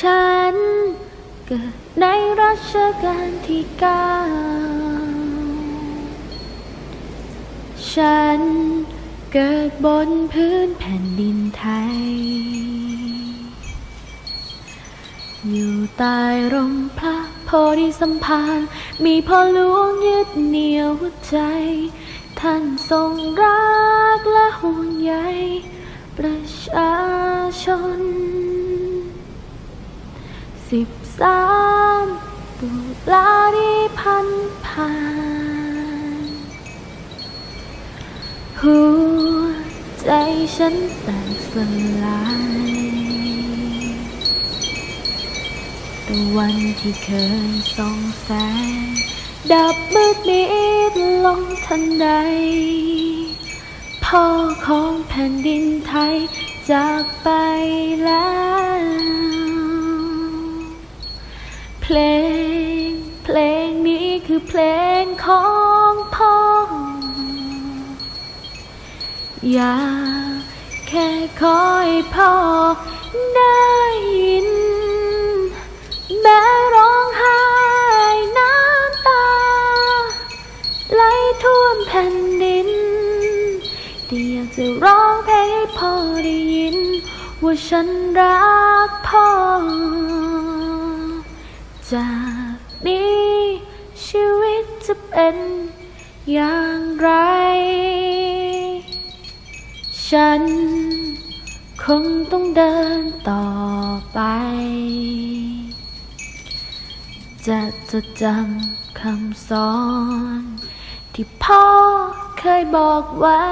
ฉันเกิดในรัชกาลที่เก้าฉันเกิดบนพื้นแผ่นดินไทย อยู่ใต้ร่มพระโพธิสัมภารมีพ่อหลวงยึดเหนี่ยวใจ ท่านทรงรักและห่วงใยประชาชน สิบสามตุลาที่พันผ่านหัวใจฉันแตกสลายแต่วันที่เคยส่องแสง ดับมืดมิดลงทันใด พ่อของแผ่นดินไทยจากไปแล้ว เพลง เพลงนี้คือเพลงของพ่อ อยากแค่คอยพ่อได้ยิน แม้ร้องไห้น้ำตา ไหลท่วมแผ่นดิน แต่อยากจะร้องเพลงให้พ่อได้ยิน ว่าฉันรักพ่อ จากนี้ชีวิตจะเป็นอย่างไร ฉันคงต้องเดินต่อไป จะจดจำคำสอน ที่พ่อเคยบอกไว้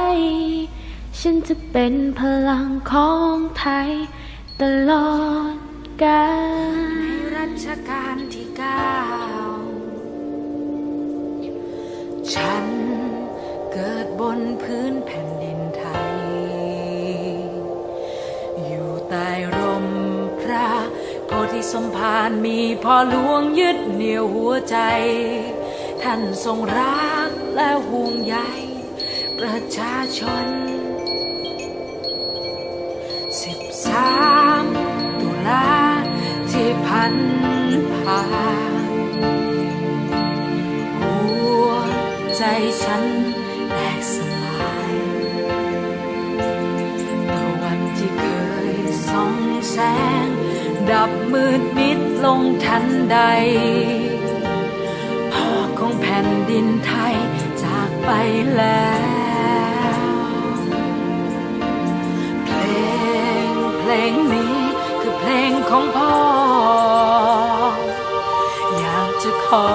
ฉันจะเป็นพลังของไทยตลอดกาล รัชกาลที่เก้าฉันเกิดบนพื้นแผ่นดินไทย อยู่ใต้ร่มพระโพธิสมภารมีพ่อหลวงยึดเหนี่ยวหัวใจ ท่านทรงรักและห่วงใยประชาชน ฉันแตกสลายตะวันที่เคยส่องแสง ดับมืดมิดลงทันใด พ่อของแผ่นดินไทยจากไปแล้ว เพลงเพลงนี้คือเพลงของพ่อ อยากจะขอ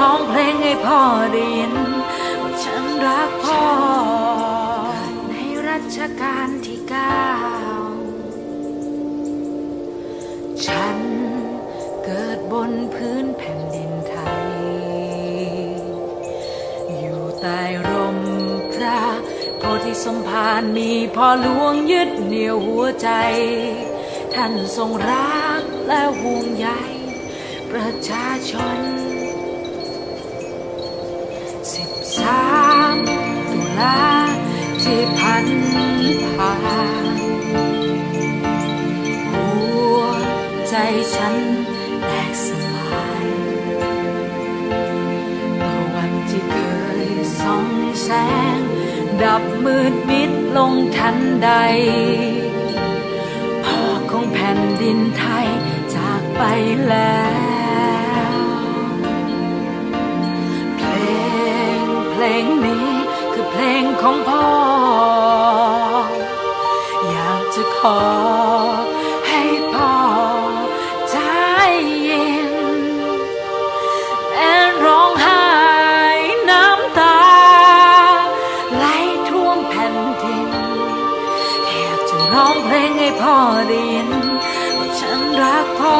ร้องเพลงให้พ่อได้ยินว่าฉันรักพ่อ ในรัชกาลที่เก้าฉันเกิดบนพื้นแผ่นดินไทย อยู่ใต้ร่มพระโพธิสมภารมีพ่อหลวงยึดเหนี่ยวหัวใจ ท่านทรงรักและห่วงใยประชาชน สง ดับมืดมิดลงทันใด พ่อของแผ่นดินไทยจากไปแล้ว เพลงเพลงนี้คือเพลงของพ่อ อยากจะขอ ร้องเพลงให้พ่อได้ยินว่าฉันรักพ่อ